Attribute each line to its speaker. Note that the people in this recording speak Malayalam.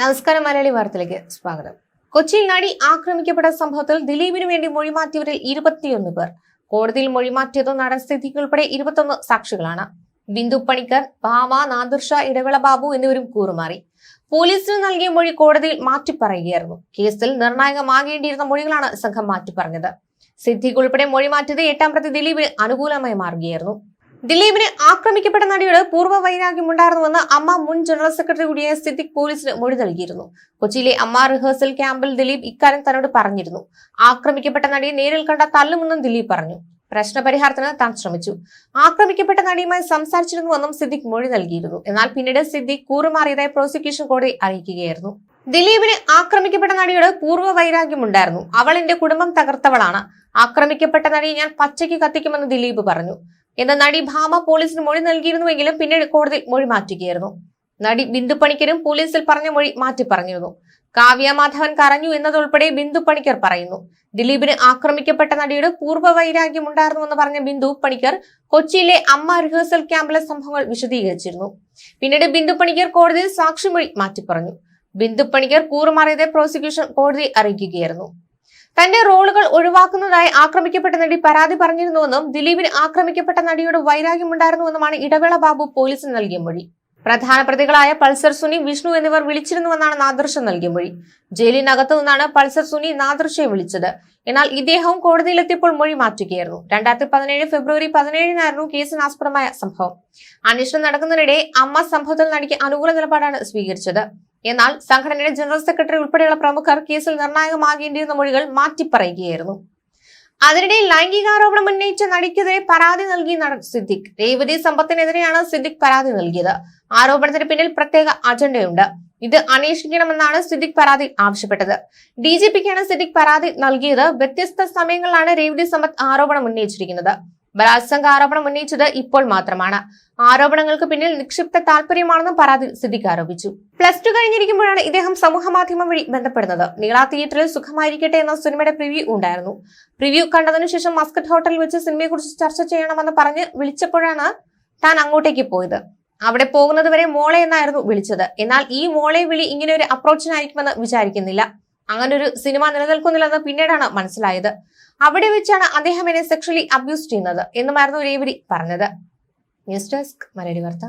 Speaker 1: നമസ്കാരം മലയാളി വാർത്തയിലേക്ക് സ്വാഗതം. കൊച്ചിയിൽ നടി ആക്രമിക്കപ്പെട്ട സംഭവത്തിൽ ദിലീപിന് വേണ്ടി മൊഴിമാറ്റിയവരിൽ ഇരുപത്തിയൊന്ന് പേർ. കോടതിയിൽ മൊഴിമാറ്റിയതോ നടൻ സ്ഥിതിക്ക് ഉൾപ്പെടെ ഇരുപത്തൊന്ന് സാക്ഷികളാണ്. ബിന്ദു പണിക്കർ ഭാമ നാദിർഷ ഇടവിള ബാബു എന്നിവരും കൂറുമാറി. പോലീസിന് നൽകിയ മൊഴി കോടതിയിൽ മാറ്റിപ്പറയുകയായിരുന്നു. കേസിൽ നിർണായകമാകേണ്ടിയിരുന്ന മൊഴികളാണ് സംഘം മാറ്റിപ്പറഞ്ഞത്. സിദ്ദിഖ് ഉൾപ്പെടെ മൊഴി മാറ്റിയത് എട്ടാം പ്രതി ദിലീപിന് അനുകൂലമായി മാറുകയായിരുന്നു ദിലീപിന് ആക്രമിക്കപ്പെട്ട നടിയോട് പൂർവ വൈരാഗ്യമുണ്ടായിരുന്നുവെന്ന് അമ്മ മുൻ ജനറൽ സെക്രട്ടറി കൂടിയായ സിദ്ദിഖ് പോലീസിന് മൊഴി നൽകിയിരുന്നു. കൊച്ചിയിലെ അമ്മ റിഹേഴ്സൽ ക്യാമ്പിൽ ദിലീപ് ഇക്കാര്യം തന്നോട് പറഞ്ഞിരുന്നു. ആക്രമിക്കപ്പെട്ട നടിയെ നേരിൽ കണ്ട തല്ലുമെന്നും ദിലീപ് പറഞ്ഞു. പ്രശ്നപരിഹാരത്തിന് താൻ ശ്രമിച്ചു. ആക്രമിക്കപ്പെട്ട നടിയുമായി സംസാരിച്ചിരുന്നുവെന്നും സിദ്ദിഖ് മൊഴി നൽകിയിരുന്നു. എന്നാൽ പിന്നീട് സിദ്ദിഖ് കൂറുമാറിയതായി പ്രോസിക്യൂഷൻ കോടതി അറിയിക്കുകയായിരുന്നു. ദിലീപിന് ആക്രമിക്കപ്പെട്ട നടിയോട് പൂർവ വൈരാഗ്യമുണ്ടായിരുന്നു. അവൾ എന്റെ കുടുംബം തകർത്തവളാണ്. ആക്രമിക്കപ്പെട്ട നടിയെ ഞാൻ പച്ചയ്ക്ക് കത്തിക്കുമെന്ന് ദിലീപ് പറഞ്ഞു. എന്ന നടി ഭാമ പോലീസിന് മൊഴി നൽകിയിരുന്നുവെങ്കിലും പിന്നീട് കോടതി മൊഴി മാറ്റുകയായിരുന്നു. നടി ബിന്ദു പണിക്കരും പോലീസിൽ പറഞ്ഞ മൊഴി മാറ്റി പറഞ്ഞിരുന്നു. കാവ്യ മാധവൻ കരഞ്ഞു എന്നതുൾപ്പെടെ ബിന്ദു പണിക്കർ പറയുന്നു. ദിലീപിന് ആക്രമിക്കപ്പെട്ട നടിയുടെ പൂർവ വൈരാഗ്യം ഉണ്ടായിരുന്നുവെന്ന് പറഞ്ഞ ബിന്ദു പണിക്കർ കൊച്ചിയിലെ അമ്മ റിഹേഴ്സൽ ക്യാമ്പിലെ സംഭവങ്ങൾ വിശദീകരിച്ചിരുന്നു. പിന്നീട് ബിന്ദു പണിക്കർ കോടതിയിൽ സാക്ഷിമൊഴി മാറ്റി പറഞ്ഞു. ബിന്ദു പണിക്കർ കൂറുമാറിയതെ പ്രോസിക്യൂഷൻ കോടതി അറിയിക്കുകയായിരുന്നു. തന്റെ റോളുകൾ ഒഴിവാക്കുന്നതായി ആക്രമിക്കപ്പെട്ട നടി പരാതി പറഞ്ഞിരുന്നുവെന്നും ദിലീപിന് ആക്രമിക്കപ്പെട്ട നടിയോട് വൈരാഗ്യമുണ്ടായിരുന്നുവെന്നുമാണ് ഇടവേള ബാബു പോലീസിന് നൽകിയ മൊഴി. പ്രധാന പ്രതികളായ പൾസർ സുനി വിഷ്ണു എന്നിവർ വിളിച്ചിരുന്നുവെന്നാണ് നാദർശ നൽകിയ മൊഴി. ജയിലിനകത്തു നിന്നാണ് പൾസർ സുനി നാദർശയെ വിളിച്ചത്. എന്നാൽ ഇദ്ദേഹവും കോടതിയിലെത്തിയപ്പോൾ മൊഴി മാറ്റുകയായിരുന്നു. രണ്ടായിരത്തി പതിനേഴ് ഫെബ്രുവരി പതിനേഴിനായിരുന്നു കേസിന് ആസ്പദമായ സംഭവം. അന്വേഷണം നടക്കുന്നതിനിടെ അമ്മ സംഭവത്തിൽ നടിക്ക് അനുകൂല നിലപാടാണ് സ്വീകരിച്ചത്. എന്നാൽ സംഘടനയുടെ ജനറൽ സെക്രട്ടറി ഉൾപ്പെടെയുള്ള പ്രമുഖർ കേസിൽ നിർണായകമാകേണ്ടിയിരുന്ന മൊഴികൾ മാറ്റിപ്പറയുകയായിരുന്നു. അതിനിടെ ലൈംഗികാരോപണം ഉന്നയിച്ച നടിക്കെതിരെ പരാതി നൽകി നടൻ സിദ്ദിഖ്. രേവതി സമ്പത്തിനെതിരെയാണ് സിദ്ദിഖ് പരാതി നൽകിയത്. ആരോപണത്തിന് പിന്നിൽ പ്രത്യേക അജണ്ടയുണ്ട്. ഇത് അന്വേഷിക്കണമെന്നാണ് സിദ്ദിഖ് പരാതി ആവശ്യപ്പെട്ടത്. ഡി ജി പിക്കാണ് സിദ്ദിഖ് പരാതി നൽകിയത്. വ്യത്യസ്ത സമയങ്ങളിലാണ് രേവതി സമ്പത്ത് ആരോപണം ഉന്നയിച്ചിരിക്കുന്നത്. ബലാത്സംഗ ആരോപണം ഉന്നയിച്ചത് ഇപ്പോൾ മാത്രമാണ്. ആരോപണങ്ങൾക്ക് പിന്നിൽ നിക്ഷിപ്ത താല്പര്യമാണെന്നും പരാതി സിദ്ദിഖ് ആരോപിച്ചു. പ്ലസ് ടു കഴിഞ്ഞിരിക്കുമ്പോഴാണ് ഇദ്ദേഹം സമൂഹ മാധ്യമം വഴി ബന്ധപ്പെടുന്നത്. നീള തിയേറ്ററിൽ സുഖമായിരിക്കട്ടെ എന്ന സിനിമയുടെ പ്രിവ്യൂ ഉണ്ടായിരുന്നു. പ്രിവ്യൂ കണ്ടതിനു ശേഷം മസ്കറ്റ് ഹോട്ടലിൽ വെച്ച് സിനിമയെക്കുറിച്ച് ചർച്ച ചെയ്യണമെന്ന് പറഞ്ഞ് വിളിച്ചപ്പോഴാണ് താൻ അങ്ങോട്ടേക്ക് പോയത്. അവിടെ പോകുന്നതുവരെ മോളെ എന്നായിരുന്നു വിളിച്ചത്. എന്നാൽ ഈ മോളെ വിളി ഇങ്ങനെ ഒരു അപ്രോച്ചിനായിരിക്കുമെന്ന് വിചാരിക്കുന്നില്ല. അങ്ങനെ ഒരു സിനിമ നിലനിൽക്കുന്നില്ലെന്ന് പിന്നീടാണ് മനസ്സിലായത്. അവിടെ വെച്ചാണ് അദ്ദേഹം എന്നെ സെക്ഷലി അബ്യൂസ് ചെയ്യുന്നത് എന്നുമായിരുന്നു രേവതി പറഞ്ഞത്. ന്യൂസ് ഡെസ്ക് മലയാളി വാർത്ത.